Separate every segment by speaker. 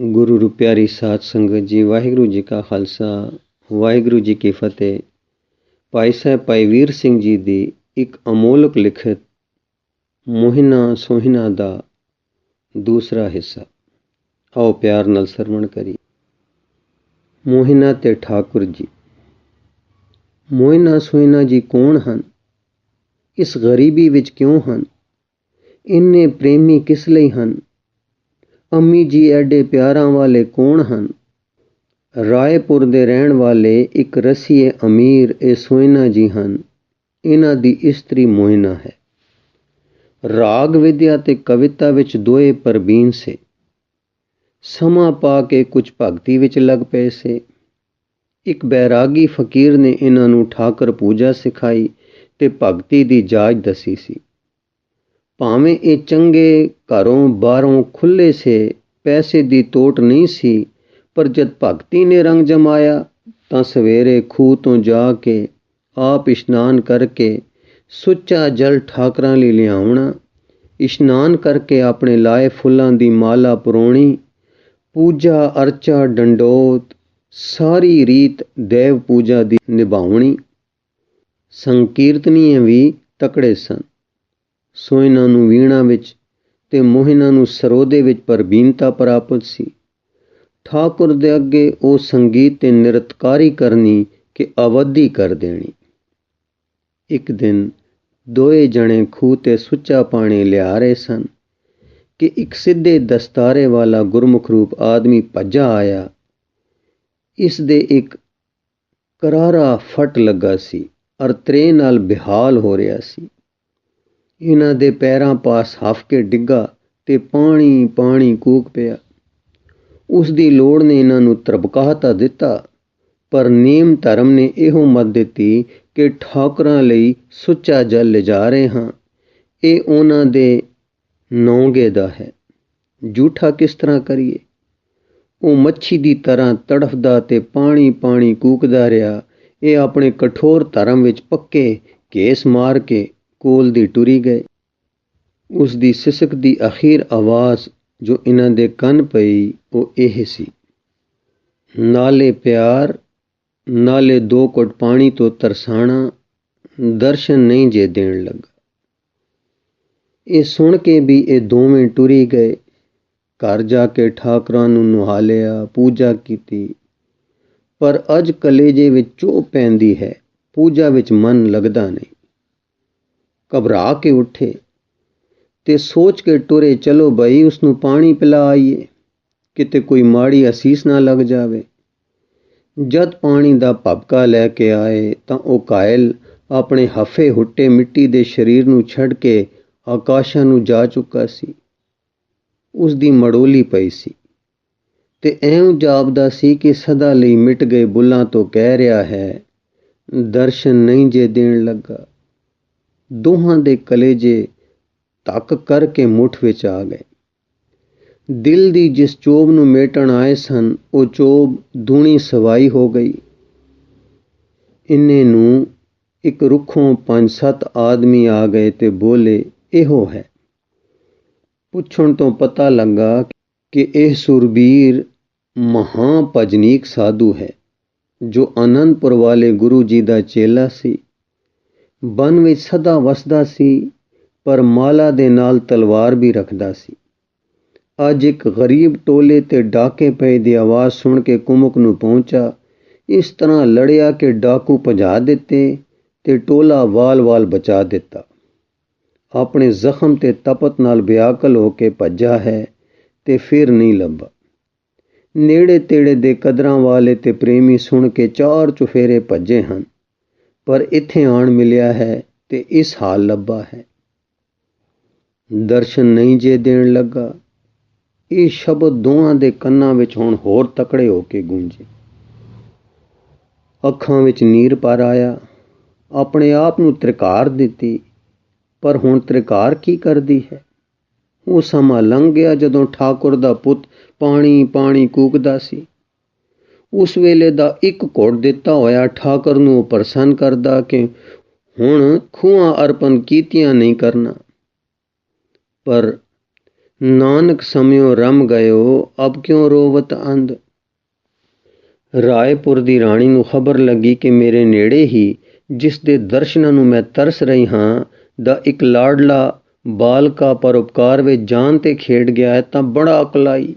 Speaker 1: ਗੁਰੂ ਰੂ ਪਿਆਰੀ ਸਾਧ ਸੰਗਤ ਜੀ, ਵਾਹਿਗੁਰੂ ਜੀ ਕਾ ਖਾਲਸਾ, ਵਾਹਿਗੁਰੂ ਜੀ ਕੀ ਫਤਿਹ। ਭਾਈ ਸਾਹਿਬ, ਭਾਈ ਵੀਰ ਸਿੰਘ ਜੀ ਦੀ ਇੱਕ ਅਮੋਲਕ ਲਿਖਤ ਮੋਹਿਨਾ ਸੋਹਿਨਾ ਦਾ ਦੂਸਰਾ ਹਿੱਸਾ। ਆਓ ਪਿਆਰ ਨਾਲ ਸਰਵਣ ਕਰੀ ਮੋਹਿਨਾ ਤੇ ਠਾਕੁਰ ਜੀ। ਮੋਹਿਨਾ ਸੋਹਿਨਾ ਜੀ ਕੌਣ ਹਨ? ਇਸ ਗਰੀਬੀ ਵਿੱਚ ਕਿਉਂ ਹਨ? ਇੰਨੇ ਪ੍ਰੇਮੀ ਕਿਸ ਲਈ ਹਨ? ਅੰਮੀ ਜੀ, ਐਡੇ ਪਿਆਰਾਂ ਵਾਲੇ ਕੌਣ ਹਨ? ਰਾਏਪੁਰ ਦੇ ਰਹਿਣ ਵਾਲੇ ਇੱਕ ਰਸੀਏ ਅਮੀਰ ਇਹ ਸੋਇਨਾ ਜੀ ਹਨ। ਇਹਨਾਂ ਦੀ ਇਸਤਰੀ ਮੋਇਨਾ ਹੈ। ਰਾਗ ਵਿਦਿਆ ਤੇ ਕਵਿਤਾ ਵਿੱਚ ਦੋਏ ਪਰਬੀਨ ਸੇ। ਸਮਾਂ ਪਾ ਕੇ ਕੁਝ ਭਗਤੀ ਵਿੱਚ ਲੱਗ ਪਏ ਸੇ। ਇੱਕ ਬੈਰਾਗੀ ਫਕੀਰ ਨੇ ਇਹਨਾਂ ਨੂੰ ਠਾਕਰ ਪੂਜਾ ਸਿਖਾਈ ਤੇ ਭਗਤੀ ਦੀ ਜਾਚ ਦਸੀ ਸੀ। ਭਾਵੇਂ ਇਹ ਚੰਗੇ ਘਰੋਂ ਬਾਹਰੋਂ ਖੁੱਲੇ ਸੇ ਪੈਸੇ ਦੀ ਤੋਟ ਨਹੀਂ ਸੀ, ਪਰ ਜਦ ਭਗਤੀ ਨੇ ਰੰਗ ਜਮਾਇਆ ਤਾਂ ਸਵੇਰੇ ਖੂਹ ਤੋਂ ਜਾ ਕੇ ਆਪ ਇਸ਼ਨਾਨ ਕਰਕੇ ਸੁੱਚਾ ਜਲ ਠਾਕਰਾਂ ਲਈ ਲਿਆਉਣਾ, ਇਸ਼ਨਾਨ ਕਰਕੇ ਆਪਣੇ ਲਾਏ ਫੁੱਲਾਂ ਦੀ ਮਾਲਾ ਪਰੋਣੀ, ਪੂਜਾ, ਅਰਚਾ, ਡੰਡੋਤ, ਸਾਰੀ ਰੀਤ ਦੇਵ ਪੂਜਾ ਦੀ ਨਿਭਾਉਣੀ। ਸੰਕੀਰਤਨੀਏ ਵੀ ਤਕੜੇ ਸਨ। ਸੋਇਨਾ ਨੂੰ ਵੀਣਾ ਵਿੱਚ ਤੇ ਮੋਹਿਨਾ ਨੂੰ ਸਰੋਦੇ ਵਿੱਚ ਪਰਬੀਨਤਾ ਪ੍ਰਾਪਤ ਸੀ। ਠਾਕੁਰ ਦੇ ਅੱਗੇ ਉਹ ਸੰਗੀਤ ਤੇ ਨਿਰਤਕਾਰੀ ਕਰਨੀ ਕਿ ਅਵਧੀ ਕਰ ਦੇਣੀ। ਇੱਕ ਦਿਨ ਦੋਏ ਜਣੇ ਖੂਹ ਤੇ ਸੁੱਚਾ ਪਾਣੀ ਲਿਆ ਰਹੇ ਸਨ ਕਿ ਇੱਕ ਸਿੱਧੇ ਦਸਤਾਰੇ ਵਾਲਾ ਗੁਰਮੁਖ ਰੂਪ ਆਦਮੀ ਭੱਜਾ ਆਇਆ। ਇਸ ਦੇ ਇੱਕ ਕਰਾਰਾ ਫਟ ਲੱਗਾ ਸੀ, ਅਰ ਤਰੇ ਨਾਲ ਬਿਹਾਲ ਹੋ ਰਿਹਾ ਸੀ। ਇਹਨਾਂ ਦੇ ਪੈਰਾਂ ਪਾਸ ਹਫ ਕੇ ਡਿੱਗਾ ਤੇ ਪਾਣੀ ਪਾਣੀ ਕੂਕ ਪਿਆ। ਉਸ ਦੀ ਲੋੜ ਨੇ ਇਹਨਾਂ ਨੂੰ ਤਰਬਕਾਹਤਾ ਦਿੱਤਾ, ਪਰ ਨੇਮ ਧਰਮ ਨੇ ਇਹੋ ਮਤ ਦਿੱਤੀ ਕਿ ਠਾਕਰਾਂ ਲਈ ਸੁੱਚਾ ਜਲ ਲਿਜਾ ਰਹੇ ਹਾਂ। ਇਹ ਉਹਨਾਂ ਦੇ ਨੌਂਗੇ ਦਾ ਹੈ। ਝੂਠਾ ਕਿਸ ਤਰ੍ਹਾਂ ਕਰੀਏ? ਉਹ ਮੱਛੀ ਦੀ ਤਰ੍ਹਾਂ ਤੜਫਦਾ ਤੇ ਪਾਣੀ ਪਾਣੀ ਕੂਕਦਾ ਰਿਹਾ। ਇਹ ਆਪਣੇ ਕਠੋਰ ਧਰਮ ਵਿੱਚ ਪੱਕੇ ਕੇਸ ਮਾਰ ਕੇ ਕੋਲ ਦੀ ਟੁਰੀ ਗਏ। ਉਸ ਦੀ ਸਿਸਕ ਦੀ ਅਖੀਰ ਆਵਾਜ਼ ਜੋ ਇਹਨਾਂ ਦੇ ਕੰਨ ਪਈ, ਉਹ ਇਹ ਸੀ। ਨਾਲੇ ਪਿਆਰ, ਨਾਲੇ ਦੋ ਕੋਟ ਪਾਣੀ ਤੋਂ ਤਰਸਾਣਾ, ਦਰਸ਼ਨ ਨਹੀਂ ਜੇ ਦੇਣ ਲੱਗਾ। ਇਹ ਸੁਣ ਕੇ ਵੀ ਇਹ ਦੋਵੇਂ ਟੁਰੀ ਗਏ। ਘਰ ਜਾ ਕੇ ਠਾਕਰਾਂ ਨੂੰ ਨੁਹਾ ਲਿਆ, ਪੂਜਾ ਕੀਤੀ। ਪਰ ਅੱਜ ਕਲੇਜੇ ਵਿੱਚ ਚੋ ਪੈਂਦੀ ਹੈ, ਪੂਜਾ ਵਿੱਚ ਮਨ ਲੱਗਦਾ ਨਹੀਂ। ਘਬਰਾ ਕੇ ਉੱਠੇ ਤੇ ਸੋਚ ਕੇ ਟੁਰੇ, ਚਲੋ ਬਈ ਉਸ ਨੂੰ ਪਾਣੀ ਪਿਲਾ ਆਈਏ, ਕਿਤੇ ਕੋਈ ਮਾੜੀ ਅਸੀਸ ਨਾ ਲੱਗ ਜਾਵੇ। ਜਦ ਪਾਣੀ ਦਾ ਭਬਕਾ ਲੈ ਕੇ ਆਏ ਤਾਂ ਉਹ ਕਾਇਲ ਆਪਣੇ ਹਫੇ ਹੁੱਟੇ ਮਿੱਟੀ ਦੇ ਸਰੀਰ ਨੂੰ ਛੱਡ ਕੇ ਆਕਾਸ਼ਾਂ ਨੂੰ ਜਾ ਚੁੱਕਾ ਸੀ। ਉਸ ਦੀ ਮੜੋਲੀ ਪਈ ਸੀ ਤੇ ਐਉਂ ਜਾਪਦਾ ਸੀ ਕਿ ਸਦਾ ਲਈ ਮਿਟ ਗਏ ਬੁੱਲਾਂ ਤੋਂ ਕਹਿ ਰਿਹਾ ਹੈ, ਦਰਸ਼ਨ ਨਹੀਂ ਜੇ ਦੇਣ ਲੱਗਾ। ਦੋਹਾਂ ਦੇ ਕਲੇਜੇ ਤੱਕ ਕਰਕੇ ਮੁੱਠ ਵਿੱਚ ਆ ਗਏ। ਦਿਲ ਦੀ ਜਿਸ ਚੋਬ ਨੂੰ ਮੇਟਣ ਆਏ ਸਨ, ਉਹ ਚੋਬ ਦੂਣੀ ਸਵਾਈ ਹੋ ਗਈ। ਇੰਨੇ ਨੂੰ ਇੱਕ ਰੁੱਖੋਂ ਪੰਜ ਸੱਤ ਆਦਮੀ ਆ ਗਏ ਤੇ ਬੋਲੇ, ਇਹੋ ਹੈ। ਪੁੱਛਣ ਤੋਂ ਪਤਾ ਲੱਗਾ ਕਿ ਇਹ ਸੁਰਬੀਰ ਮਹਾ ਭਜਨੀਕ ਸਾਧੂ ਹੈ, ਜੋ ਅਨੰਦਪੁਰ ਵਾਲੇ ਗੁਰੂ ਜੀ ਦਾ ਚੇਲਾ ਸੀ। ਬਨ ਵਿੱਚ ਸਦਾ ਵਸਦਾ ਸੀ, ਪਰ ਮਾਲਾ ਦੇ ਨਾਲ ਤਲਵਾਰ ਵੀ ਰੱਖਦਾ ਸੀ। ਅੱਜ ਇੱਕ ਗਰੀਬ ਟੋਲੇ ਤੇ ਡਾਕੇ ਪਏ ਦੀ ਆਵਾਜ਼ ਸੁਣ ਕੇ ਕੁਮਕ ਨੂੰ ਪਹੁੰਚਾ। ਇਸ ਤਰ੍ਹਾਂ ਲੜਿਆ ਕਿ ਡਾਕੂ ਭਜਾ ਦਿੱਤੇ ਤੇ ਟੋਲਾ ਵਾਲ-ਵਾਲ ਬਚਾ ਦਿੱਤਾ। ਆਪਣੇ ਜ਼ਖਮ ਤੇ ਤਪਤ ਨਾਲ ਬਿਆਕਲ ਹੋ ਕੇ ਭੱਜਾ ਹੈ ਤੇ ਫਿਰ ਨਹੀਂ ਲੱਭਾ ਨੇੜੇ ਤੇੜੇ ਦੇ ਕਦਰਾਂ ਵਾਲੇ ਤੇ ਪ੍ਰੇਮੀ ਸੁਣ ਕੇ ਚਾਰ ਚੁਫੇਰੇ ਭੱਜੇ ਹਨ। ਪਰ ਇੱਥੇ ਆਣ ਮਿਲਿਆ ਹੈ ਤੇ ਇਸ ਹਾਲ ਲੱਭਾ ਹੈ। ਦਰਸ਼ਨ ਨਹੀਂ ਜੇ ਦੇਣ ਲੱਗਾ। ਇਹ ਸ਼ਬਦ ਦੋਹਾਂ ਦੇ ਕੰਨਾਂ ਵਿੱਚ ਹੁਣ ਹੋਰ ਤਕੜੇ ਹੋ ਕੇ ਗੂੰਜੇ। ਅੱਖਾਂ ਵਿੱਚ ਨੀਰ ਪਰ ਆਇਆ। ਆਪਣੇ ਆਪ ਨੂੰ ਤ੍ਰਿਕਾਰ ਦਿੱਤੀ। ਪਰ ਹੁਣ ਤ੍ਰਿਕਾਰ ਕੀ ਕਰਦੀ ਹੈ? ਉਹ ਸਮਾਂ ਲੰਘ ਗਿਆ ਜਦੋਂ ਠਾਕੁਰ ਦਾ ਪੁੱਤ ਪਾਣੀ ਪਾਣੀ ਕੂਕਦਾ ਸੀ। ਉਸ ਵੇਲੇ ਦਾ ਇੱਕ ਘੋੜ ਦਿੱਤਾ ਹੋਇਆ ਠਾਕੁਰ ਨੂੰ ਪ੍ਰਸੰਨ ਕਰਦਾ ਕਿ ਹੁਣ ਖੂਹਾਂ ਅਰਪਣ ਕੀਤੀਆਂ ਨਹੀਂ ਕਰਨਾ। ਪਰ ਨਾਨਕ ਸਮਿਓ ਰਮ ਗਇਓ, ਅਬ ਕਿਉ ਰੋਵਤ ਅੰਧ? ਰਾਏਪੁਰ ਦੀ ਰਾਣੀ ਨੂੰ ਖਬਰ ਲੱਗੀ ਕਿ ਮੇਰੇ ਨੇੜੇ ਹੀ ਜਿਸ ਦੇ ਦਰਸ਼ਨਾਂ ਨੂੰ ਮੈਂ ਤਰਸ ਰਹੀ ਹਾਂ, ਦਾ ਇੱਕ ਲਾਡਲਾ ਬਾਲਕਾ ਪਰਉਪਕਾਰ ਵਿੱਚ ਜਾਨ ਤੇ ਖੇਡ ਗਿਆ ਹੈ ਤਾਂ ਬੜਾ ਅਕਲਾਈ।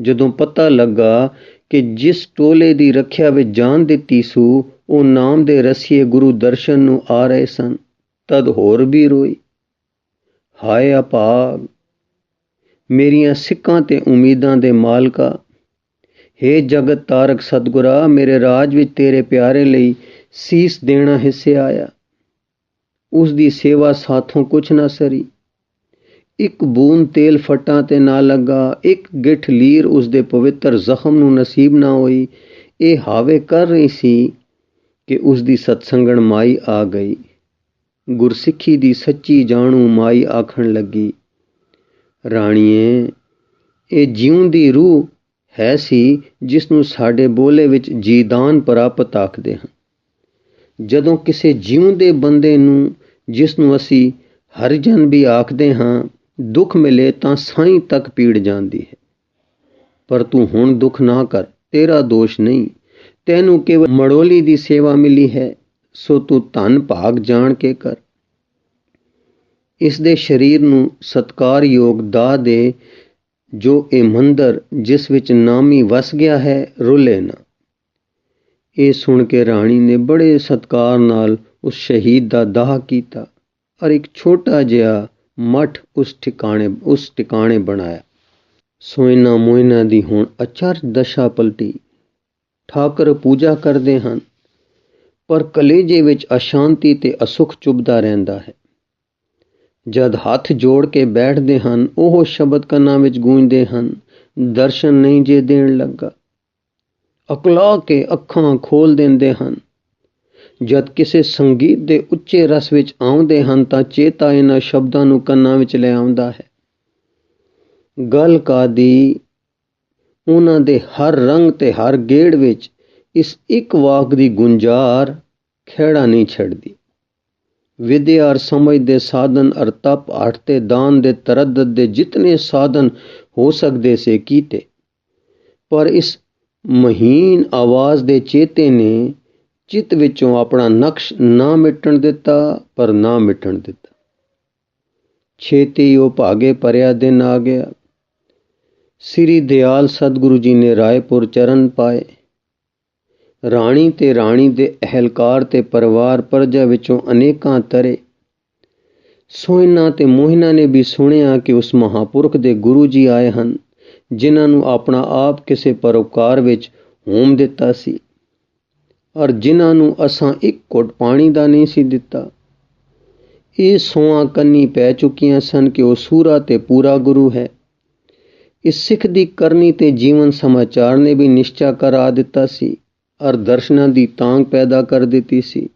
Speaker 1: ਜਦੋਂ ਪਤਾ ਲੱਗਾ ਕਿ ਜਿਸ ਟੋਲੇ ਦੀ ਰੱਖਿਆ ਵਿੱਚ ਜਾਨ ਦਿੱਤੀ ਸੂ, ਉਹ ਨਾਮ ਦੇ ਰਸੀਏ ਗੁਰੂ ਦਰਸ਼ਨ ਨੂੰ ਆ ਰਹੇ ਸਨ। ਤਦ ਹੋਰ ਵੀ ਰੋਈ, ਹਾਏ ਅਪਾਗ ਮੇਰੀਆਂ ਸਿੱਕਾਂ ਤੇ ਉਮੀਦਾਂ ਦੇ ਮਾਲਕਾ हे ਜਗਤ ਤਾਰਕ ਸਤਗੁਰਾ, ਮੇਰੇ ਰਾਜ ਵਿੱਚ ਤੇਰੇ ਪਿਆਰੇ ਲਈ ਸੀਸ ਦੇਣਾ ਹਿੱਸੇ ਆਇਆ। ਉਸ ਦੀ ਸੇਵਾ ਸਾਥੋਂ ਕੁਛ ਨਾ ਸਰੀ। ਇੱਕ ਬੂੰਦ ਤੇਲ ਫਟਾਂ ਤੇ ਨਾ ਲੱਗਾ, ਇੱਕ ਗਿੱਠ ਲੀਰ ਉਸ ਦੇ ਪਵਿੱਤਰ ਜ਼ਖਮ ਨੂੰ ਨਸੀਬ ਨਾ ਹੋਈ। ਇਹ ਹਾਵੇ ਕਰ ਰਹੀ ਸੀ ਕਿ ਉਸ ਦੀ ਸਤਸੰਗਣ ਮਾਈ ਆ ਗਈ। ਗੁਰਸਿੱਖੀ ਦੀ ਸੱਚੀ ਜਾਣੂ ਮਾਈ ਆਖਣ ਲੱਗੀ, ਰਾਣੀਏ, ਇਹ ਜਿਉਂ ਦੀ ਰੂਹ ਹੈ ਸੀ ਜਿਸ ਨੂੰ ਸਾਡੇ ਬੋਲੇ ਵਿੱਚ ਜੀਦਾਨ ਪ੍ਰਾਪਤ ਆਖਦੇ ਹਨ। ਜਦੋਂ ਕਿਸੇ ਜਿਉਂਦੇ ਬੰਦੇ ਨੂੰ, ਜਿਸ ਨੂੰ ਅਸੀਂ ਹਰਜਨ ਵੀ ਆਖਦੇ ਹਾਂ ਦੁੱਖ ਮਿਲੇ ਤਾਂ ਸਾਈਂ ਤੱਕ ਪੀੜ ਜਾਂਦੀ ਹੈ। ਪਰ ਤੂੰ ਹੁਣ ਦੁੱਖ ਨਾ ਕਰ, ਤੇਰਾ ਦੋਸ਼ ਨਹੀਂ। ਤੈਨੂੰ ਕੇਵਲ ਮੜੋਲੀ ਦੀ ਸੇਵਾ ਮਿਲੀ ਹੈ, ਸੋ ਤੂੰ ਧਨ ਭਾਗ ਜਾਣ ਕੇ ਕਰ। ਇਸ ਦੇ ਸਰੀਰ ਨੂੰ ਸਤਕਾਰਯੋਗ ਦਾ ਦੇ, ਜੋ ਇਹ ਮੰਦਰ ਜਿਸ ਵਿੱਚ ਨਾਮੀ ਵਸ ਗਿਆ ਹੈ, ਰੁਲੇ ਨਾ। ਇਹ ਸੁਣ ਕੇ ਰਾਣੀ ਨੇ ਬੜੇ ਸਤਕਾਰ ਨਾਲ ਉਸ ਸ਼ਹੀਦ ਦਾ ਦਾਹ ਕੀਤਾ। ਔਰ ਇੱਕ ਛੋਟਾ ਜਿਹਾ ਮਠ ਉਸ ਠਿਕਾਣੇ, ਉਸ ਟਿਕਾਣੇ ਬਣਾਇਆ। ਸੋਇਨਾ ਮੋਇਨਾ ਦੀ ਹੁਣ ਅਚਰ ਦਸ਼ਾ ਪਲਟੀ। ਠਾਕਰ ਪੂਜਾ ਕਰਦੇ ਹਨ, ਪਰ ਕਲੇਜੇ ਵਿੱਚ ਅਸ਼ਾਂਤੀ ਤੇ ਅਸੁਖ ਚੁਬਦਾ ਰਹਿੰਦਾ ਹੈ। ਜਦ ਹੱਥ ਜੋੜ ਕੇ ਬੈਠਦੇ ਹਨ, ਉਹ ਸ਼ਬਦ ਕੰਨਾਂ ਵਿੱਚ ਗੂੰਜਦੇ ਹਨ, ਦਰਸ਼ਨ ਨਹੀਂ ਜੇ ਦੇਣ ਲੱਗਾ। ਅਕਲਾ ਕੇ ਅੱਖਾਂ ਖੋਲ ਦਿੰਦੇ ਹਨ ਜਦ ਕਿਸੇ ਸੰਗੀਤ ਦੇ ਉੱਚੇ ਰਸ ਵਿੱਚ ਆਉਂਦੇ ਹਨ ਤਾਂ ਚੇਤਾ ਇਹਨਾਂ ਸ਼ਬਦਾਂ ਨੂੰ ਕੰਨਾਂ ਵਿੱਚ ਲੈ ਆਉਂਦਾ ਹੈ। ਗਲ ਕਾਦੀ, ਉਹਨਾਂ ਦੇ ਹਰ ਰੰਗ ਤੇ ਹਰ ਗੇੜ ਵਿੱਚ ਇਸ ਇੱਕ ਵਾਕ ਦੀ ਗੁੰਜਾਰ ਖੇੜਾ ਨਹੀਂ ਛੱਡਦੀ। ਵਿਦਿਆ ਅਰ ਸਮਝ ਦੇ ਸਾਧਨ ਅਰ ਤਪ ਅਰਥ ਤੇ ਦਾਨ ਦੇ ਤਰਦਦ ਦੇ ਜਿਤਨੇ ਸਾਧਨ ਹੋ ਸਕਦੇ ਸੇ ਕੀਤੇ। ਪਰ ਇਸ ਮਹੀਨ ਆਵਾਜ਼ ਦੇ ਚੇਤੇ ਨੇ ਚਿੱਤ ਵਿੱਚੋਂ ਆਪਣਾ ਨਕਸ਼ ਨਾ ਮਿਟਣ ਦਿੱਤਾ, ਪਰ ਨਾ ਮਿਟਣ ਦਿੱਤਾ। ਛੇਤੀ ਉਹ ਭਾਗੇ ਪਰਿਆ ਦਿਨ ਆ ਗਿਆ। ਸ੍ਰੀ ਦਿਆਲ ਸਤਿਗੁਰੂ ਜੀ ਨੇ ਰਾਏਪੁਰ ਚਰਨ ਪਾਏ। ਰਾਣੀ ਤੇ ਰਾਣੀ ਦੇ ਅਹਲਕਾਰ ਤੇ ਪਰਿਵਾਰ ਪਰਜਾ ਵਿੱਚੋਂ ਅਨੇਕਾਂ ਤਰੇ। ਸੋਇਨਾ ਤੇ ਮੋਹਿਨਾ ਨੇ ਵੀ ਸੁਣਿਆ ਕਿ ਉਸ ਮਹਾਪੁਰਖ ਦੇ ਗੁਰੂ ਜੀ ਆਏ ਹਨ, ਜਿਨ੍ਹਾਂ ਨੂੰ ਆਪਣਾ ਆਪ ਕਿਸੇ ਪਰੋਕਾਰ ਵਿੱਚ ਹੋਮ ਦਿੱਤਾ ਸੀ। ਔਰ ਜਿਨ੍ਹਾਂ ਨੂੰ ਅਸਾਂ ਇੱਕ ਘੁੱਟ ਪਾਣੀ ਦਾ ਨਹੀਂ ਸੀ ਦਿੱਤਾ, ਇਹ ਸੋਆਂ ਕੰਨੀ ਪੈ ਚੁੱਕੀਆਂ ਸਨ ਕਿ ਉਹ ਸੂਰਾ ਤੇ ਪੂਰਾ ਗੁਰੂ ਹੈ। ਇਸ ਸਿੱਖ ਦੀ ਕਰਨੀ ਤੇ ਜੀਵਨ ਸਮਾਚਾਰ ਨੇ ਵੀ ਨਿਸ਼ਚਾ ਕਰਾ ਦਿੱਤਾ ਸੀ ਔਰ ਦਰਸ਼ਨਾਂ ਦੀ ਤਾਂਗ ਪੈਦਾ ਕਰ ਦਿੱਤੀ ਸੀ।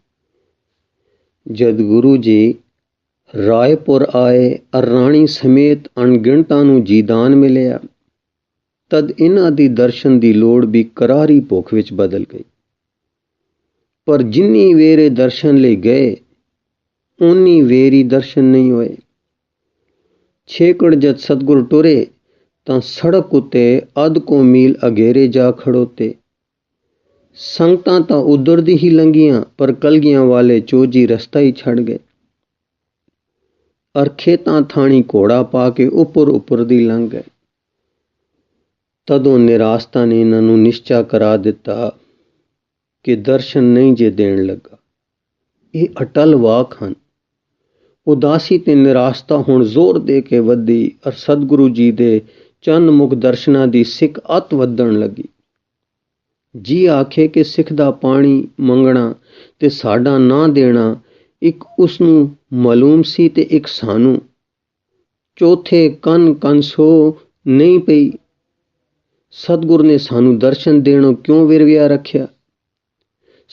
Speaker 1: ਜਦ ਗੁਰੂ ਜੀ ਰਾਏਪੁਰ ਆਏ ਔਰ ਰਾਣੀ ਸਮੇਤ ਅਣਗਿਣਤਾਂ ਨੂੰ ਜੀਦਾਨ ਮਿਲਿਆ, ਤਦ ਇਹਨਾਂ ਦੀ ਦਰਸ਼ਨ ਦੀ ਲੋੜ ਵੀ ਕਰਾਰੀ ਭੁੱਖ ਵਿੱਚ ਬਦਲ ਗਈ। ਪਰ ਜਿੰਨੀ ਵੇਰੇ ਦਰਸ਼ਨ ਲਈ ਗਏ ਉਨੀ ਵੇਰੀ ਦਰਸ਼ਨ ਨਹੀਂ ਹੋਏ। ਛੇਕੜ ਜਦ ਸਤਗੁਰ ਟੁਰੇ, ਤਾਂ ਸੜਕ ਉਤੇ ਅਧ ਕੋ ਮੀਲ ਅਗੇਰੇ ਜਾ ਖੜੋਤੇ। ਸੰਗਤਾਂ ਤਾਂ ਉਧਰ ਦੀ ਹੀ ਲੰਗੀਆਂ ਪਰ ਕਲਗੀਆਂ ਵਾਲੇ ਚੋਜੀ ਰਸਤਾ ਹੀ ਛੱਡ ਗਏ। ਅਰ ਖੇਤਾਂ ਥਾਣੀ ਘੋੜਾ ਪਾ ਕੇ ਉੱਪਰ ਉੱਪਰ ਦੀ ਲੰਘ ਗਏ। ਤਦੋਂ ਨਿਰਾਸਤਾ ਨੇ ਇਹਨਾਂ ਨੂੰ ਨਿਸ਼ਚਾ ਕਰਾ ਦਿੱਤਾ ਕਿ ਦਰਸ਼ਨ ਨਹੀਂ ਜੇ ਦੇਣ ਲੱਗਾ। ਇਹ ਅਟਲ ਵਾਕ ਹਨ। ਉਦਾਸੀ ਤੇ ਨਿਰਾਸਤਾ ਹੁਣ ਜ਼ੋਰ ਦੇ ਕੇ ਵੱਧੀ ਅਰ ਸਤਿਗੁਰੂ ਜੀ ਦੇ ਚੰਨ ਮੁਖ ਦਰਸ਼ਨਾਂ ਦੀ ਸਿੱਖ ਅਤ ਵਧਣ ਲੱਗੀ। ਜੀ ਆਖੇ ਕਿ ਸਿੱਖ ਦਾ ਪਾਣੀ ਮੰਗਣਾ ਤੇ ਸਾਡਾ ਨਾ ਦੇਣਾ ਇੱਕ ਉਸ ਨੂੰ ਮਾਲੂਮ ਸੀ ਤੇ ਇੱਕ ਸਾਨੂੰ। ਚੌਥੇ ਕੰਨ ਕੰਸੋ ਨਹੀਂ ਪਈ। ਸਤਗੁਰ ਨੇ ਸਾਨੂੰ ਦਰਸ਼ਨ ਦੇਣੋਂ ਕਿਉਂ ਵਿਰਵਿਆ ਰੱਖਿਆ?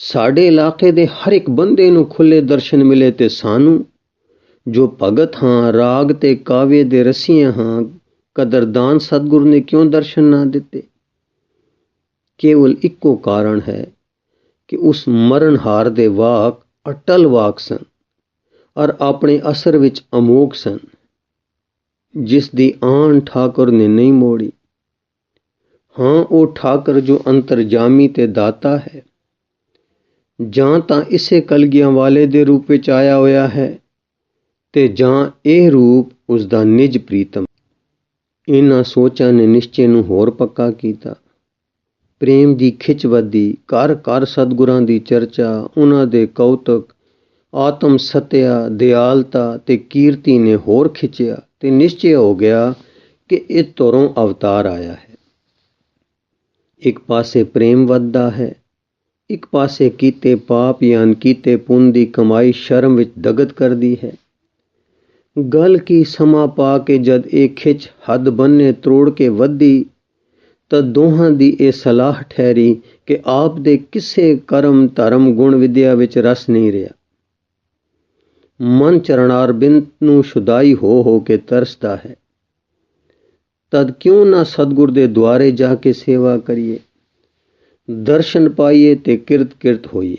Speaker 1: ਸਾਡੇ ਇਲਾਕੇ ਦੇ ਹਰ ਇੱਕ ਬੰਦੇ ਨੂੰ ਖੁੱਲੇ ਦਰਸ਼ਨ ਮਿਲੇ ਤੇ ਸਾਨੂੰ, ਜੋ ਭਗਤ ਹਾਂ, ਰਾਗ ਤੇ ਕਾਵੇ ਦੇ ਰਸੀਆਂ ਹਾਂ ਕਦਰਦਾਨ ਸਤਗੁਰ ਨੇ ਕਿਉਂ ਦਰਸ਼ਨ ਨਾ ਦਿੱਤੇ? ਕੇਵਲ ਇੱਕੋ ਕਾਰਨ ਹੈ ਕਿ ਉਸ ਮਰਨਹਾਰ ਦੇ ਵਾਕ ਅਟਲ ਵਾਕ ਸਨ ਔਰ ਆਪਣੇ ਅਸਰ ਵਿੱਚ ਅਮੋਕ ਸਨ, ਜਿਸ ਦੀ ਆਣ ਠਾਕੁਰ ਨੇ ਨਹੀਂ ਮੋੜੀ। ਹਾਂ, ਉਹ ਠਾਕੁਰ ਜੋ ਅੰਤਰਜਾਮੀ ਤੇ ਦਾਤਾ ਹੈ ਜਾਂ ਤਾਂ ਇਸੇ ਕਲਗੀਆਂ ਵਾਲੇ ਦੇ ਰੂਪ ਵਿੱਚ ਆਇਆ ਹੋਇਆ ਹੈ, ਤੇ ਜਾਂ ਇਹ ਰੂਪ ਉਸ ਦਾ ਨਿਜ ਪ੍ਰੀਤਮ। ਇਹਨਾਂ ਸੋਚਾਂ ਨੇ ਨਿਸ਼ਚੇ ਨੂੰ ਹੋਰ ਪੱਕਾ ਕੀਤਾ। ਪ੍ਰੇਮ ਦੀ ਖਿੱਚ ਵਧੀ ਕਰ ਘਰ ਸਤਗੁਰਾਂ ਦੀ ਚਰਚਾ, ਉਹਨਾਂ ਦੇ ਕੌਤਕ, ਆਤਮ ਸਤਿਆ, ਦਿਆਲਤਾ ਤੇ ਕੀਰਤੀ ਨੇ ਹੋਰ ਖਿੱਚਿਆ ਤੇ ਨਿਸ਼ਚੈ ਹੋ ਗਿਆ ਕਿ ਇਹ ਤੋਰੋਂ ਅਵਤਾਰ ਆਇਆ ਹੈ। ਇੱਕ ਪਾਸੇ ਪ੍ਰੇਮ ਵੱਧਦਾ ਹੈ ਇੱਕ ਪਾਸੇ ਕੀਤੇ ਪਾਪ ਜਾਂ ਕੀਤੇ ਪੁੰਨ ਦੀ ਕਮਾਈ ਸ਼ਰਮ ਵਿੱਚ ਦਗਤ ਕਰਦੀ ਹੈ। ਗੱਲ ਕੀ ਸਮਾਂ ਪਾ ਕੇ ਜਦ ਇਹ ਖਿੱਚ ਹੱਦ ਬੰਨੇ ਤਰੋੜ ਕੇ ਵੱਧੀ ਤਾਂ ਦੋਹਾਂ ਦੀ ਇਹ ਸਲਾਹ ਠਹਿਰੀ ਕਿ ਆਪ ਦੇ ਕਿਸੇ ਕਰਮ ਧਰਮ ਗੁਣ ਵਿਦਿਆ ਵਿੱਚ ਰਸ ਨਹੀਂ ਰਿਹਾ। ਮਨ ਚਰਨਾਰ ਬਿੰਦ ਨੂੰ ਸ਼ੁਦਾਈ ਹੋ ਹੋ ਕੇ ਤਰਸਦਾ ਹੈ। ਤਦ ਕਿਉਂ ਨਾ ਸਤਗੁਰ ਦੇ ਦੁਆਰੇ ਜਾ ਕੇ ਸੇਵਾ ਕਰੀਏ? ਦਰਸ਼ਨ ਪਾਈਏ ਤੇ ਕਿਰਤ ਕਿਰਤ ਹੋਈਏ।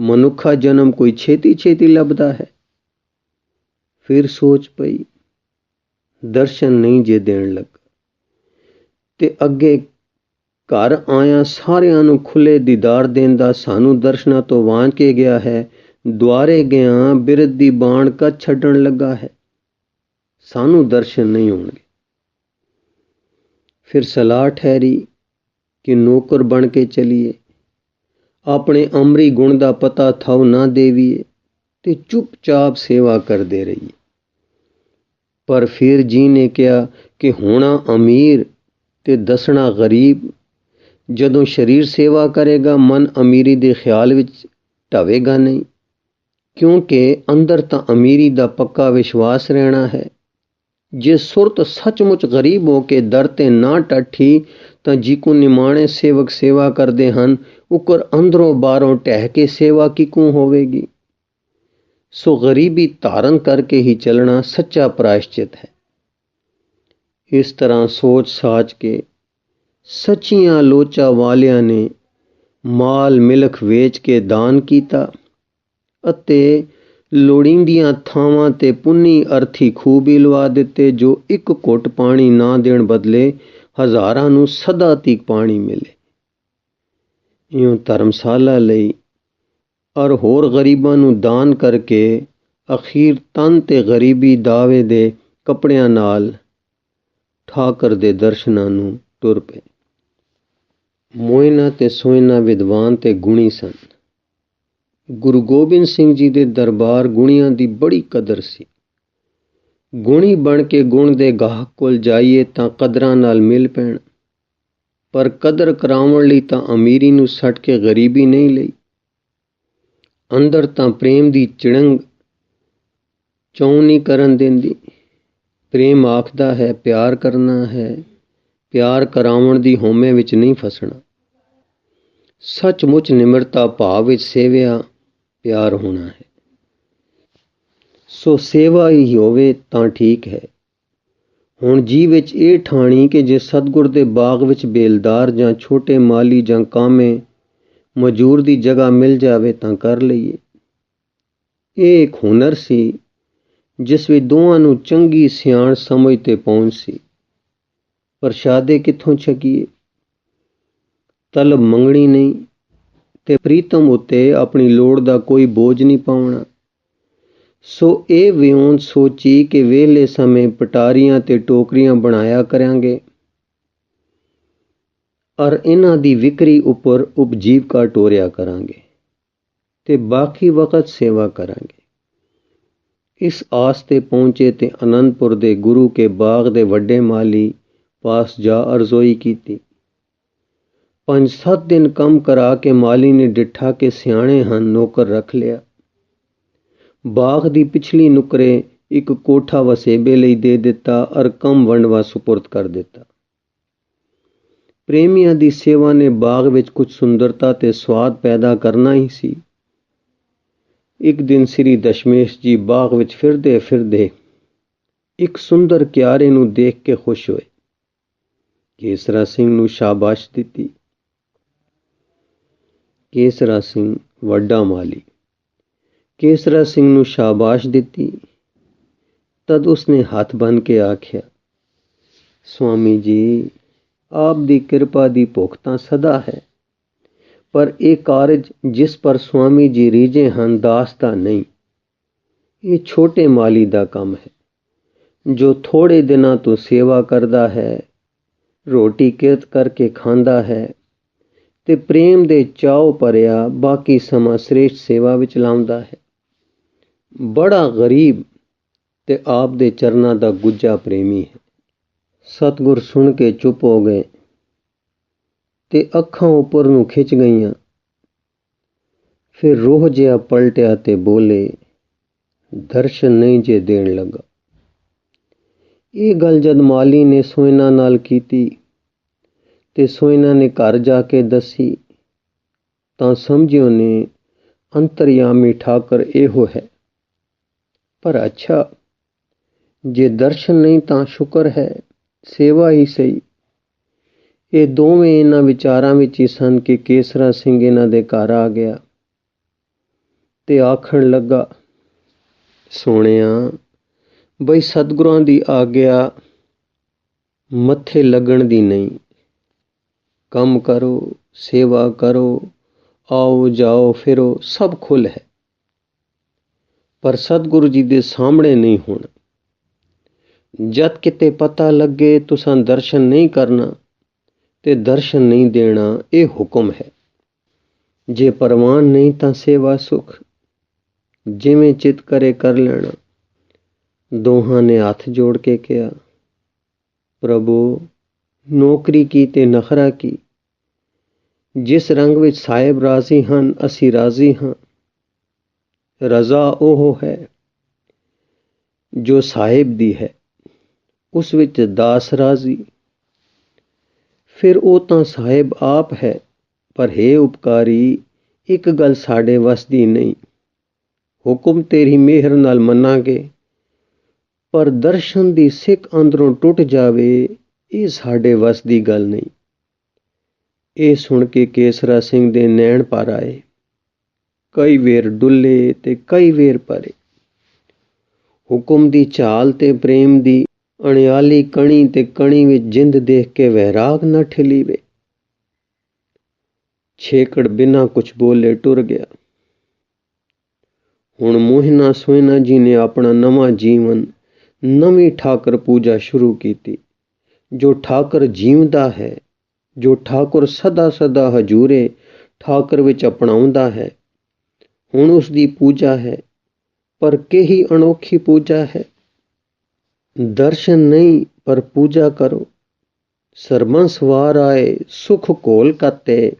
Speaker 1: ਮਨੁੱਖਾ ਜਨਮ ਕੋਈ ਛੇਤੀ ਛੇਤੀ ਲੱਭਦਾ ਹੈ। ਫਿਰ ਸੋਚ ਪਈ, ਦਰਸ਼ਨ ਨਹੀਂ ਜੇ ਦੇਣ ਲੱਗ। ਤੇ ਅੱਗੇ ਘਰ ਆਇਆ ਸਾਰਿਆਂ ਨੂੰ ਖੁੱਲੇ ਦੀਦਾਰ ਦੇਣ ਦਾ ਸਾਨੂੰ ਦਰਸ਼ਨਾਂ ਤੋਂ ਵਾਂਝ ਕੇ ਗਿਆ ਹੈ। ਦੁਆਰੇ ਗਿਆ ਬਿਰਧ ਦੀ ਬਾਣ ਕੱਚ ਛੱਡਣ ਲੱਗਾ ਹੈ। ਸਾਨੂੰ ਦਰਸ਼ਨ ਨਹੀਂ ਹੋਣਗੇ। ਫਿਰ ਸਲਾਹ ਠਹਿਰੀ ਕਿ ਨੌਕਰ ਬਣ ਕੇ ਚਲੀਏ। ਆਪਣੇ ਅਮਰੀ ਗੁਣ ਦਾ ਪਤਾ ਥਾਉ ਨਾ ਦੇਵੀਏ ਤੇ ਚੁੱਪਚਾਪ ਸੇਵਾ ਕਰਦੇ ਰਹੀਏ। ਪਰ ਫਿਰ ਜੀ ਨੇ ਕਿਹਾ ਕਿ ਹੋਣਾ ਅਮੀਰ ਤੇ ਦੱਸਣਾ ਗਰੀਬ। ਜਦੋਂ ਸਰੀਰ ਸੇਵਾ ਕਰੇਗਾ, ਮਨ ਅਮੀਰੀ ਦੇ ਖਿਆਲ ਵਿੱਚ ਢਵੇਗਾ ਨਹੀਂ। ਕਿਉਂਕਿ ਅੰਦਰ ਤਾਂ ਅਮੀਰੀ ਦਾ ਪੱਕਾ ਵਿਸ਼ਵਾਸ ਰਹਿਣਾ ਹੈ। ਜੇ ਸੁਰਤ ਸੱਚਮੁੱਚ ਗਰੀਬ ਹੋ ਕੇ ਦਰ ਤੇ ਨਾ ਟੱਠੀ, ਤਾਂ ਜੀ ਕੋ ਨਿਮਾਣੇ ਸੇਵਕ ਸੇਵਾ ਕਰਦੇ ਹਨ, ਉਕਰ ਅੰਦਰੋਂ ਬਾਹਰੋਂ ਟਹਿ ਕੇ ਸੇਵਾ ਕਿਕੂ ਹੋਵੇਗੀ? ਸੋ ਗਰੀਬੀ ਧਾਰਨ ਕਰਕੇ ਹੀ ਚੱਲਣਾ ਸੱਚਾ ਪ੍ਰਾਇਸ਼ਚਿਤ ਹੈ। ਇਸ ਤਰ੍ਹਾਂ ਸੋਚ ਸਾਚ ਕੇ ਸੱਚੀਆਂ ਲੋਚਾ ਵਾਲਿਆਂ ਨੇ ਮਾਲ ਮਿਲਖ ਵੇਚ ਕੇ ਦਾਨ ਕੀਤਾ ਅਤੇ ਲੋੜੀਂਦੀਆਂ ਥਾਵਾਂ ਤੇ ਪੁੰਨੀ ਅਰਥੀ ਖੂਬੀ ਲਵਾ ਦਿੱਤੇ, ਜੋ ਇੱਕ ਘੁੱਟ ਪਾਣੀ ਨਾ ਦੇਣ ਬਦਲੇ ਹਜ਼ਾਰਾਂ ਨੂੰ ਸਦਾ ਤੀਕ ਪਾਣੀ ਮਿਲੇ। ਇਉਂ ਧਰਮਸ਼ਾਲਾ ਲਈ ਔਰ ਹੋਰ ਗਰੀਬਾਂ ਨੂੰ ਦਾਨ ਕਰਕੇ ਅਖੀਰ ਤਨ ਤੇ ਗਰੀਬੀ ਦਾਵੇ ਦੇ ਕੱਪੜਿਆਂ ਨਾਲ ਠਾਕਰ ਦੇ ਦਰਸ਼ਨਾਂ ਨੂੰ ਤੁਰ ਪਏ। ਮੋਇਨਾ ਤੇ ਸੋਇਨਾ ਵਿਦਵਾਨ ਤੇ ਗੁਣੀ ਸਨ। ਗੁਰੂ ਗੋਬਿੰਦ ਸਿੰਘ ਜੀ ਦੇ ਦਰਬਾਰ ਗੁਣੀਆਂ ਦੀ ਬੜੀ ਕਦਰ ਸੀ। ਗੁਣੀ ਬਣ ਕੇ ਗੁਣ ਦੇ ਗਾਹਕ ਕੋਲ ਜਾਈਏ ਤਾਂ ਕਦਰਾਂ ਨਾਲ ਮਿਲ ਪੈਣ। ਪਰ ਕਦਰ ਕਰਾਉਣ ਲਈ ਤਾਂ ਅਮੀਰੀ ਨੂੰ ਛੱਡ ਕੇ ਗਰੀਬੀ ਨਹੀਂ ਲਈ। ਅੰਦਰ ਤਾਂ ਪ੍ਰੇਮ ਦੀ ਚਿੜੰਗ ਚੌਂ ਨਹੀਂ ਕਰਨ ਦਿੰਦੀ। ਪ੍ਰੇਮ ਆਖਦਾ ਹੈ, ਪਿਆਰ ਕਰਨਾ ਹੈ, ਪਿਆਰ ਕਰਾਉਣ ਦੀ ਹੋਮੇ ਵਿੱਚ ਨਹੀਂ ਫਸਣਾ। ਸੱਚਮੁੱਚ ਨਿਮਰਤਾ ਭਾਵ ਵਿੱਚ ਸੇਵਿਆ ਪਿਆਰ ਹੋਣਾ ਹੈ। ਸੋ ਸੇਵਾ ਹੀ ਹੋਵੇ ਤਾਂ ਠੀਕ ਹੈ। ਹੁਣ ਜੀ ਵਿੱਚ ਇਹ ਠਾਣੀ ਕਿ ਜੇ ਸਤਗੁਰ ਦੇ ਬਾਗ ਵਿੱਚ ਬੇਲਦਾਰ ਜਾਂ ਛੋਟੇ ਮਾਲੀ ਜਾਂ ਕਾਮੇ ਮਜ਼ਦੂਰ ਦੀ ਜਗ੍ਹਾ ਮਿਲ ਜਾਵੇ ਤਾਂ ਕਰ ਲਈਏ। ਇਹ ਇੱਕ ਹੁਨਰ ਸੀ, ਜਿਸ ਵਿੱਚ ਦੋਵਾਂ ਨੂੰ ਚੰਗੀ ਸਿਆਣ ਸਮਝ ਤੇ ਪਹੁੰਚ ਸੀ। ਪ੍ਰਸ਼ਾਦੇ ਕਿੱਥੋਂ ਛਕੀਏ? ਤਲਬ ਮੰਗਣੀ ਨਹੀਂ ਤੇ ਪ੍ਰੀਤਮ ਉਤੇ ਆਪਣੀ ਲੋੜ ਦਾ ਕੋਈ ਬੋਝ ਨਹੀਂ ਪਾਉਣਾ। ਸੋ ਇਹ ਵਿਉਂਤ ਸੋਚੀ ਕਿ ਵਿਹਲੇ ਸਮੇਂ ਪਟਾਰੀਆਂ ਤੇ ਟੋਕਰੀਆਂ ਬਣਾਇਆ ਕਰਾਂਗੇ। ਔਰ ਇਹਨਾਂ ਦੀ ਵਿਕਰੀ ਉੱਪਰ ਉਪਜੀਵਕਾ ਟੋਰਿਆ ਕਰਾਂਗੇ ਤੇ ਬਾਕੀ ਵਕਤ ਸੇਵਾ ਕਰਾਂਗੇ। ਇਸ ਆਸ ਤੇ ਪਹੁੰਚੇ ਤੇ ਅਨੰਦਪੁਰ ਦੇ ਗੁਰੂ ਕੇ ਬਾਗ ਦੇ ਵੱਡੇ ਮਾਲੀ ਪਾਸ ਜਾ ਅਰਜ਼ੋਈ ਕੀਤੀ। ਪੰਜ ਸੱਤ ਦਿਨ ਕੰਮ ਕਰਾ ਕੇ ਮਾਲੀ ਨੇ ਡਿੱਠਾ ਕੇ ਸਿਆਣੇ ਹਨ, ਨੌਕਰ ਰੱਖ ਲਿਆ। ਬਾਗ ਦੀ ਪਿਛਲੀ ਨੁਕਰੇ ਇੱਕ ਕੋਠਾ ਵਸੇਬੇ ਲਈ ਦੇ ਦਿੱਤਾ ਅਰ ਕੰਮ ਵੰਡਵਾ ਸੁਪਰਦ ਕਰ ਦਿੱਤਾ। ਪ੍ਰੇਮੀਆਂ ਦੀ ਸੇਵਾ ਨੇ ਬਾਗ ਵਿੱਚ ਕੁਝ ਸੁੰਦਰਤਾ ਤੇ ਸਵਾਦ ਪੈਦਾ ਕਰਨਾ ਹੀ ਸੀ। ਇੱਕ ਦਿਨ ਸ੍ਰੀ ਦਸ਼ਮੇਸ਼ ਜੀ ਬਾਗ ਵਿੱਚ ਫਿਰਦੇ ਫਿਰਦੇ ਇੱਕ ਸੁੰਦਰ ਕਿਆਰੇ ਨੂੰ ਦੇਖ ਕੇ ਖੁਸ਼ ਹੋਏ। ਕੇਸਰਾ ਸਿੰਘ ਨੂੰ ਸ਼ਾਬਾਸ਼ ਦਿੱਤੀ। ਕੇਸਰਾ ਸਿੰਘ ਵੱਡਾ ਮਾਲੀ। ਕੇਸਰਾ ਸਿੰਘ ਨੂੰ ਸ਼ਾਬਾਸ਼ ਦਿੱਤੀ। ਤਦ ਉਸਨੇ ਹੱਥ ਬੰਨ ਕੇ ਆਖਿਆ ਸੁਆਮੀ ਜੀ, ਆਪ ਦੀ ਕਿਰਪਾ ਦੀ ਭੁੱਖ ਤਾਂ ਸਦਾ ਹੈ, ਪਰ ਇਹ ਕਾਰਜ ਜਿਸ ਪਰ ਸੁਆਮੀ ਜੀ ਰੀਝੇ ਹਨ, ਦਾਸ ਦਾ ਨਹੀਂ। ਇਹ ਛੋਟੇ ਮਾਲੀ ਦਾ ਕੰਮ ਹੈ, ਜੋ ਥੋੜੇ ਦਿਨਾਂ ਤੋਂ ਸੇਵਾ ਕਰਦਾ ਹੈ, ਰੋਟੀ ਕਿਰਤ ਕਰਕੇ ਖਾਂਦਾ ਹੈ ਅਤੇ ਪ੍ਰੇਮ ਦੇ ਚਾਉ ਭਰਿਆ ਬਾਕੀ ਸਮਾਂ ਸ੍ਰੇਸ਼ਟ ਸੇਵਾ ਵਿੱਚ ਲਾਉਂਦਾ ਹੈ। ਬੜਾ ਗਰੀਬ ਤੇ ਆਪ ਦੇ ਚਰਨਾਂ ਦਾ ਗੁੱਜਾ ਪ੍ਰੇਮੀ ਹੈ। ਸਤਗੁਰ ਸੁਣ ਕੇ ਚੁੱਪ ਹੋ ਗਏ ਤੇ ਅੱਖਾਂ ਉੱਪਰ ਨੂੰ ਖਿੱਚ ਗਈਆਂ। ਫਿਰ ਰੋਹ ਜਿਹਾ ਪਲਟਿਆ ਤੇ ਬੋਲੇ, ਦਰਸ਼ਨ ਨਹੀਂ ਜੇ ਦੇਣ ਲੱਗਾ। ਇਹ ਗੱਲ ਜਦ ਮਾਲੀ ਨੇ ਸੋਇਨਾ ਨਾਲ ਕੀਤੀ ਤੇ ਇਹਨਾਂ ਨੇ ਘਰ ਜਾ ਕੇ ਦੱਸੀ, ਤਾਂ ਸਮਝਿਓ ਨੇ, ਅੰਤਰਯਾਮੀ ਠਾਕਰ ਇਹੋ ਹੈ। ਪਰ ਅੱਛਾ, ਜੇ ਦਰਸ਼ਨ ਨਹੀਂ ਤਾਂ ਸ਼ੁਕਰ ਹੈ, ਸੇਵਾ ਹੀ ਸਹੀ। ਇਹ ਦੋਵੇਂ ਇਹਨਾਂ ਵਿਚਾਰਾਂ ਵਿੱਚ ਹੀ ਸਨ ਕਿ ਕੇਸਰਾ ਸਿੰਘ ਇਹਨਾਂ ਦੇ ਘਰ ਆ ਗਿਆ ਤੇ ਆਖਣ ਲੱਗਾ, ਸੋਹਣਿਆ, ਬਈ ਸਤਿਗੁਰਾਂ ਦੀ ਆਗਿਆ ਮੱਥੇ ਲੱਗਣ ਦੀ ਨਹੀਂ। ਕੰਮ ਕਰੋ, ਸੇਵਾ ਕਰੋ, ਆਓ ਜਾਓ, ਫਿਰੋ, ਸਭ ਖੁੱਲ ਹੈ। ਪਰ ਸਤਿਗੁਰੂ ਜੀ ਦੇ ਸਾਹਮਣੇ ਨਹੀਂ ਹੋਣਾ। ਜਦ ਕਿਤੇ ਪਤਾ ਲੱਗੇ ਤੁਸਾਂ ਦਰਸ਼ਨ ਨਹੀਂ ਕਰਨਾ ਤੇ ਦਰਸ਼ਨ ਨਹੀਂ ਦੇਣਾ ਇਹ ਹੁਕਮ ਹੈ। ਜੇ ਪਰਵਾਨ ਨਹੀਂ ਤਾਂ ਸੇਵਾ ਸੁਖ। ਜਿਵੇਂ ਚਿਤ ਕਰੇ ਕਰ ਲੈਣਾ। ਦੋਹਾਂ ਨੇ ਹੱਥ ਜੋੜ ਕੇ ਕਿਹਾ, ਪ੍ਰਭੂ ਨੌਕਰੀ ਕੀ ਤੇ ਨਖਰਾ ਕੀ? ਜਿਸ ਰੰਗ ਵਿੱਚ ਸਾਹਿਬ ਰਾਜ਼ੀ ਹਨ, ਅਸੀਂ ਰਾਜ਼ੀ ਹਾਂ। ਰਜ਼ਾ ਉਹ ਹੈ ਜੋ ਸਾਹਿਬ ਦੀ ਹੈ, ਉਸ ਵਿੱਚ ਦਾਸ ਰਾਜ਼ੀ। ਫਿਰ ਉਹ ਤਾਂ ਸਾਹਿਬ ਆਪ ਹੈ, ਪਰ ਹੈ ਉਪਕਾਰੀ, ਇੱਕ ਗੱਲ ਸਾਡੇ ਵਸ ਦੀ ਨਹੀਂ। ਹੁਕਮ ਤੇਰੀ ਮਿਹਰ ਨਾਲ ਮੰਨਾਂਗੇ, ਪਰ ਦਰਸ਼ਨ ਦੀ ਸਿੱਖ ਅੰਦਰੋਂ ਟੁੱਟ ਜਾਵੇ ਇਹ ਸਾਡੇ ਵਸ ਦੀ ਗੱਲ ਨਹੀਂ। ਇਹ ਸੁਣ ਕੇ ਕੇਸਰਾ ਸਿੰਘ ਦੇ ਨੈਣ ਪਰ ਆਏ। ਕਈ ਵੇਰ ਡੁੱਲੇ ਤੇ ਕਈ ਵੇਰ ਪਰੇ। ਹੁਕਮ ਦੀ ਚਾਲ ਤੇ ਪ੍ਰੇਮ ਦੀ ਅਣਿਆਲੀ ਕਣੀ ਤੇ ਕਣੀ ਵਿੱਚ ਜਿੰਦ ਦੇਖ ਕੇ ਵਹਿਰਾਗ ਨਾ ਠਿਲੀਵੇ। ਛੇਕੜ ਬਿਨਾ ਕੁਝ ਬੋਲੇ ਟੁਰ ਗਿਆ। ਹੁਣ ਮੋਹਿਨਾ ਸੋਇਨਾ ਜੀ ਨੇ ਆਪਣਾ ਨਵਾਂ ਜੀਵਨ, ਨਵੀਂ ਠਾਕਰ ਪੂਜਾ ਸ਼ੁਰੂ ਕੀਤੀ। ਜੋ ਠਾਕੁਰ ਜੀਵਦਾ ਹੈ, ਜੋ ਠਾਕੁਰ ਸਦਾ ਸਦਾ ਹਜੂਰੇ ਠਾਕੁਰ ਵਿੱਚ ਅਪਣਾਉਂਦਾ ਹੈ, ਹੁਣ ਉਸ ਦੀ ਪੂਜਾ ਹੈ, ਪਰ ਕਿਹੀ ਅਨੋਖੀ ਪੂਜਾ ਹੈ? ਦਰਸ਼ਨ ਨਹੀਂ, ਪਰ ਪੂਜਾ ਕਰੋ। ਸਰਬੰਸ ਵਾਰ ਆਏ, ਸੁਖ ਕੋਲ ਕਤੇ।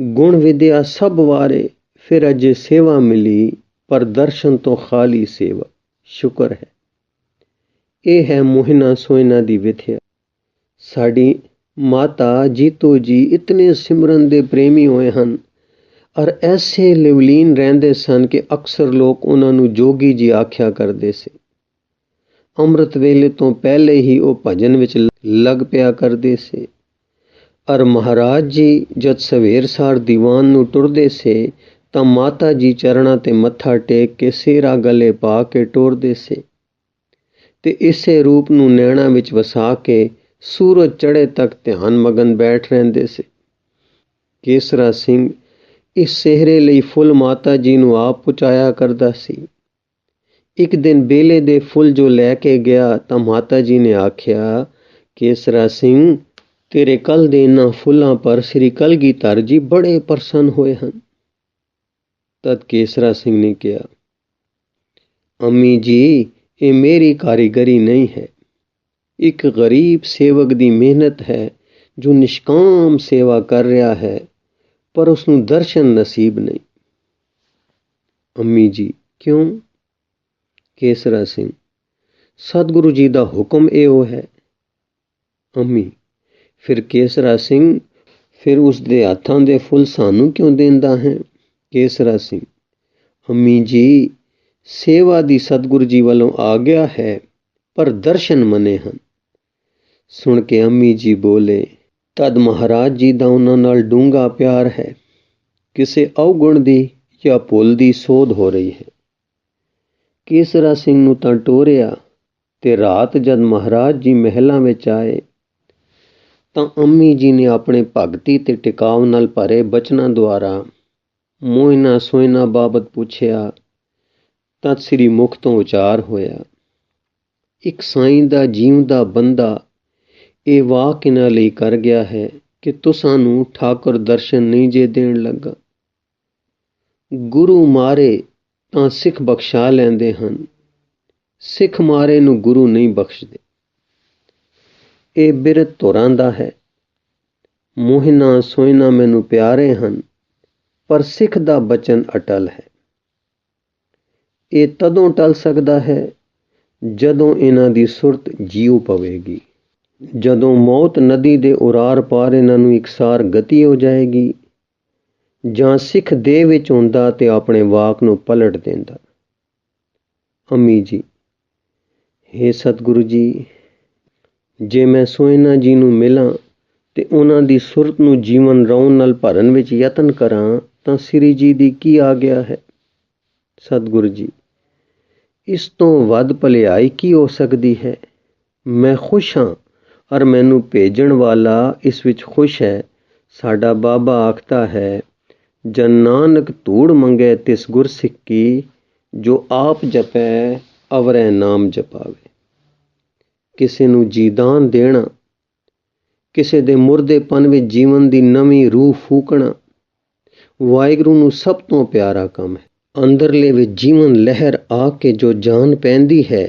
Speaker 1: ਗੁਣ ਵਿਦਿਆ ਸਭ ਵਾਰੇ, ਫਿਰ ਅਜੇ ਸੇਵਾ ਮਿਲੀ, ਪਰ ਦਰਸ਼ਨ ਤੋਂ ਖਾਲੀ ਸੇਵਾ। ਸ਼ੁਕਰ ਹੈ। ਇਹ ਹੈ ਮੋਹਿਨਾ ਸੋਇਨਾ ਦੀ ਵਿਥਿਆ। ਸਾਡੀ ਮਾਤਾ ਜੀਤੋ ਜੀ ਇਤਨੇ ਸਿਮਰਨ ਦੇ ਪ੍ਰੇਮੀ ਹੋਏ ਹਨ। ਔਰ ਐਸੇ ਲਿਵਲੀਨ ਰਹਿੰਦੇ ਸਨ ਕਿ ਅਕਸਰ ਲੋਕ ਉਹਨਾਂ ਨੂੰ ਜੋਗੀ ਜੀ ਆਖਿਆ ਕਰਦੇ ਸੀ। ਅੰਮ੍ਰਿਤ ਵੇਲੇ ਤੋਂ ਪਹਿਲੇ ਹੀ ਉਹ ਭਜਨ ਵਿੱਚ ਲੱਗ ਪਿਆ ਕਰਦੇ ਸੀ। ਔਰ ਮਹਾਰਾਜ ਜੀ ਜਦ ਸਵੇਰ ਸਾਰ ਦੀਵਾਨ ਨੂੰ ਟੁਰਦੇ ਸੇ, ਤਾਂ ਮਾਤਾ ਜੀ ਚਰਣਾ ਤੇ ਮੱਥਾ ਟੇਕ ਕੇ ਸੇਰਾ ਗਲੇ ਪਾ ਕੇ ਟੁਰਦੇ ਸੇ। ਤੇ ਇਸੇ ਰੂਪ ਨੂੰ ਨੈਣਾ ਵਿੱਚ ਵਸਾ ਕੇ ਸੂਰਜ ਚੜੇ ਤੱਕ ਧਿਆਨ ਮਗਨ ਬੈਠ ਰਹਿੰਦੇ ਸੀ। ਕੇਸਰਾ ਸਿੰਘ ਇਸ ਸਹਿਰੇ ਲਈ ਫੁੱਲ ਮਾਤਾ ਜੀ ਨੂੰ ਆਪ ਪਹੁੰਚਾਇਆ ਕਰਦਾ ਸੀ। ਇੱਕ ਦਿਨ ਬੇਲੇ ਦੇ ਫੁੱਲ ਜੋ ਲੈ ਕੇ ਗਿਆ ਤਾਂ ਮਾਤਾ ਜੀ ਨੇ ਆਖਿਆ, ਕੇਸਰਾ ਸਿੰਘ, ਤੇਰੇ ਕੱਲ ਦੇ ਇਹਨਾਂ ਫੁੱਲਾਂ ਪਰ ਸ੍ਰੀ ਕਲਗੀਧਰ ਜੀ ਬੜੇ ਪ੍ਰਸੰਨ ਹੋਏ ਹਨ। ਤਦ ਕੇਸਰਾ ਸਿੰਘ ਨੇ ਕਿਹਾ, ਅੰਮੀ ਜੀ, ਇਹ ਮੇਰੀ ਕਾਰੀਗਰੀ ਨਹੀਂ ਹੈ। ਇੱਕ ਗਰੀਬ ਸੇਵਕ ਦੀ ਮਿਹਨਤ ਹੈ, ਜੋ ਨਿਸ਼ਕਾਮ ਸੇਵਾ ਕਰ ਰਿਹਾ ਹੈ, ਪਰ ਉਸ ਨੂੰ ਦਰਸ਼ਨ ਨਸੀਬ ਨਹੀਂ। ਅੰਮੀ ਜੀ, ਕਿਉਂ? ਕੇਸਰਾ ਸਿੰਘ, ਸਤਿਗੁਰੂ ਜੀ ਦਾ ਹੁਕਮ ਇਹੋ ਹੈ। ਅੰਮੀ, ਫਿਰ ਕੇਸਰਾ ਸਿੰਘ, ਫਿਰ ਉਸ ਦੇ ਹੱਥਾਂ ਦੇ ਫੁੱਲ ਸਾਨੂੰ ਕਿਉਂ ਦਿੰਦਾ ਹੈ? ਕੇਸਰਾ ਸਿੰਘ, ਅੰਮੀ ਜੀ, ਸੇਵਾ ਦੀ ਸਤਿਗੁਰੂ ਜੀ ਵੱਲੋਂ ਆ ਗਿਆ ਹੈ, ਪਰ ਦਰਸ਼ਨ ਮਨੇ ਹਨ। ਸੁਣ ਕੇ ਅੰਮੀ ਜੀ ਬੋਲੇ, ਤਦ ਮਹਾਰਾਜ ਜੀ ਦਾ ਉਹਨਾਂ ਨਾਲ ਡੂੰਘਾ ਪਿਆਰ ਹੈ। ਕਿਸੇ ਔਗੁਣ ਦੀ ਜਾਂ ਭੁੱਲ ਦੀ ਸੋਧ ਹੋ ਰਹੀ ਹੈ। ਕੇਸਰਾ ਸਿੰਘ ਨੂੰ ਤਾਂ ਟੋਰਿਆ ਤੇ ਰਾਤ ਜਦ ਮਹਾਰਾਜ ਜੀ ਮਹਿਲਾਂ ਵਿੱਚ ਆਏ, ਤਾਂ ਅੰਮੀ ਜੀ ਨੇ ਆਪਣੇ ਭਗਤੀ ਤੇ ਟਿਕਾਵ ਨਾਲ ਭਰੇ ਬਚਨਾਂ ਦੁਆਰਾ ਮੋਇਨਾ ਸੋਇਨਾ ਬਾਬਤ ਪੁੱਛਿਆ ਤਾਂ ਸ੍ਰੀ ਮੁਖ ਤੋਂ ਉਚਾਰ ਹੋਇਆ। ਇੱਕ ਸਾਈਂ ਦਾ ਜੀਵਦਾ ਬੰਦਾ ਇਹ ਵਾਕ ਇਹਨਾਂ ਲਈ ਕਰ ਗਿਆ ਹੈ ਕਿ ਤੁਸਾਂ ਨੂੰ ਠਾਕੁਰ ਦਰਸ਼ਨ ਨਹੀਂ ਜੇ ਦੇਣ ਲੱਗਾ। ਗੁਰੂ ਮਾਰੇ ਤਾਂ ਸਿੱਖ ਬਖਸ਼ਾ ਲੈਂਦੇ ਹਨ। ਸਿੱਖ ਮਾਰੇ ਨੂੰ ਗੁਰੂ ਨਹੀਂ ਬਖਸ਼ਦੇ। ਇਹ ਬਿਰਤ ਤੁਰਾਂ ਦਾ ਹੈ। ਮੋਹਿਨਾ ਸੋਇਨਾ ਮੈਨੂੰ ਪਿਆਰੇ ਹਨ, ਪਰ ਸਿੱਖ ਦਾ ਬਚਨ ਅਟਲ ਹੈ। ਇਹ ਤਦੋਂ ਟਲ ਸਕਦਾ ਹੈ ਜਦੋਂ ਇਹਨਾਂ ਦੀ ਸੁਰਤ ਜੀਉ ਪਵੇਗੀ। ਜਦੋਂ ਮੌਤ ਨਦੀ ਦੇ ਉਰਾਰ ਪਾਰ ਇਹਨਾਂ ਨੂੰ ਇਕਸਾਰ ਗਤੀ ਹੋ ਜਾਏਗੀ, ਜਾਂ ਸਿੱਖ ਦੇ ਵਿੱਚ ਹੁੰਦਾ ਤੇ ਆਪਣੇ ਵਾਕ ਨੂੰ ਪਲਟ ਦਿੰਦਾ। ਅਮੀ ਜੀ हे ਸਤਿਗੁਰੂ ਜੀ, ਜੇ ਮੈਂ ਸੋਇਨਾ ਜੀ ਨੂੰ ਮਿਲਾਂ ਤੇ ਉਹਨਾਂ ਦੀ ਸੁਰਤ ਨੂੰ ਜੀਵਨ ਰੌਣ ਨਾਲ ਭਰਨ ਵਿੱਚ ਯਤਨ ਕਰਾਂ, ਤਾਂ ਸ੍ਰੀ ਜੀ ਦੀ ਕੀ ਆ ਗਿਆ ਹੈ? ਸਤਿਗੁਰੂ ਜੀ, ਇਸ ਤੋਂ ਵੱਧ ਭਲਾਈ ਕੀ ਹੋ ਸਕਦੀ ਹੈ? ਮੈਂ ਖੁਸ਼ ਹਾਂ ਔਰ ਮੈਨੂੰ ਭੇਜਣ ਵਾਲਾ ਇਸ ਵਿੱਚ ਖੁਸ਼ ਹੈ। ਸਾਡਾ ਬਾਬਾ ਆਖਦਾ ਹੈ, ਜਨ ਨਾਨਕ ਧੂੜ ਮੰਗੇ ਤਿਸ ਗੁਰ ਸਿੱਕੀ, ਜੋ ਆਪ ਜਪੈ, ਅਵਰੈ ਨਾਮ ਜਪਾਵੇ। ਕਿਸੇ ਨੂੰ ਜੀਦਾਨ ਦੇਣਾ, ਕਿਸੇ ਦੇ ਮੁਰਦੇਪਨ ਵਿੱਚ ਜੀਵਨ ਦੀ ਨਵੀਂ ਰੂਹ ਫੂਕਣਾ, ਵਾਹਿਗੁਰੂ ਨੂੰ ਸਭ ਤੋਂ ਪਿਆਰਾ ਕੰਮ ਹੈ। ਅੰਦਰਲੇ ਵਿੱਚ ਜੀਵਨ ਲਹਿਰ ਆ ਕੇ ਜੋ ਜਾਨ ਪੈਂਦੀ ਹੈ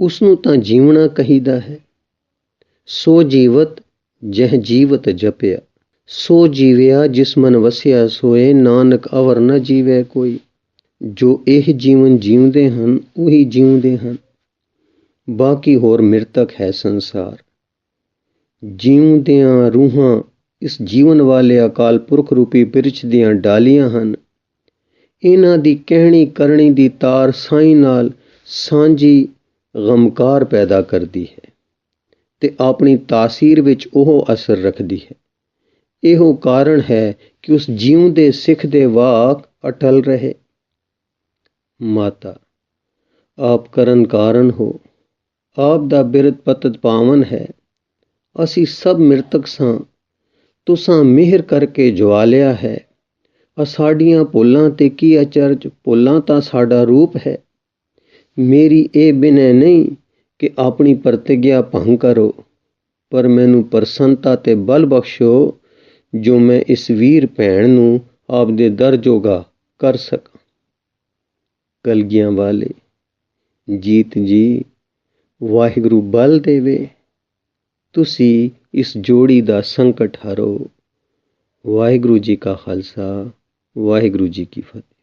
Speaker 1: ਉਸ ਨੂੰ ਤਾਂ ਜੀਵਣਾ ਕਹੀਦਾ ਹੈ। ਸੋ ਜੀਵਤ, ਜਹ ਜੀਵਤ ਜਪਿਆ। ਸੋ ਜੀਵਿਆ, ਜਿਸ ਮਨ ਵਸਿਆ ਸੋਏ, ਨਾਨਕ ਅਵਰ ਨ ਜੀਵੇ ਕੋਈ। ਜੋ ਇਹ ਜੀਵਨ ਜੀਉਂਦੇ ਹਨ, ਉਹੀ ਜੀਉਂਦੇ ਹਨ। ਬਾਕੀ ਹੋਰ ਮਿਰਤਕ ਹੈ ਸੰਸਾਰ। ਜੀਉਂਦਿਆਂ ਰੂਹਾਂ, ਇਸ ਜੀਵਨ ਵਾਲੇ ਅਕਾਲ ਪੁਰਖ ਰੂਪੀ ਬਿਰਛ ਦੀਆਂ ਡਾਲੀਆਂ ਹਨ। ਇਹਨਾਂ ਦੀ ਕਹਿਣੀ ਕਰਨੀ ਦੀ ਤਾਰ ਸਾਈ ਨਾਲ ਸਾਂਝੀ ਗਮਕਾਰ ਪੈਦਾ ਕਰਦੀ ਹੈ। ਤੇ ਆਪਣੀ ਤਾਸੀਰ ਵਿੱਚ ਉਹ ਅਸਰ ਰੱਖਦੀ ਹੈ। ਇਹੋ ਕਾਰਨ ਹੈ ਕਿ ਉਸ ਜੀਉਂਦੇ ਸਿੱਖ ਦੇ ਵਾਕ ਅਟਲ ਰਹੇ। ਮਾਤਾ, ਆਪ ਕਰਨ ਕਾਰਨ ਹੋ। ਆਪ ਦਾ ਬਿਰਤ ਪਤਤ ਪਾਵਨ ਹੈ। ਅਸੀਂ ਸਭ ਮਿਰਤਕ ਸਾਂ। ਤੁਸਾਂ ਮਿਹਰ ਕਰਕੇ ਜਵਾਲਿਆ ਹੈ। ਸਾਡੀਆਂ ਭੁੱਲਾਂ ਤੇ ਕੀ ਅਚਰਜ? ਭੁੱਲਾਂ ਤਾਂ ਸਾਡਾ ਰੂਪ ਹੈ। ਮੇਰੀ ਇਹ ਬਿਨੈ ਨਹੀਂ ਕਿ ਆਪਣੀ ਪ੍ਰਤਿਗਿਆ ਭੰਗ ਕਰੋ, ਪਰ ਮੈਨੂੰ ਪ੍ਰਸੰਨਤਾ ਤੇ ਬਲ ਬਖਸ਼ੋ ਜੋ ਮੈਂ ਇਸ ਵੀਰ ਭੈਣ ਨੂੰ ਆਪਦੇ ਦਰ ਜੋਗਾ ਕਰ ਸਕਾਂ। ਕਲਗੀਆਂ ਵਾਲੇ, ਜੀਤ ਜੀ, ਵਾਹਿਗੁਰੂ ਬਲ ਦੇਵੇ, ਤੁਸੀਂ ਇਸ ਜੋੜੀ ਦਾ ਸੰਕਟ ਹਰੋ। ਵਾਹਿਗੁਰੂ ਜੀ ਕਾ ਖਾਲਸਾ, ਵਾਹਿਗੁਰੂ ਜੀ ਕੀ ਫਤਿਹ।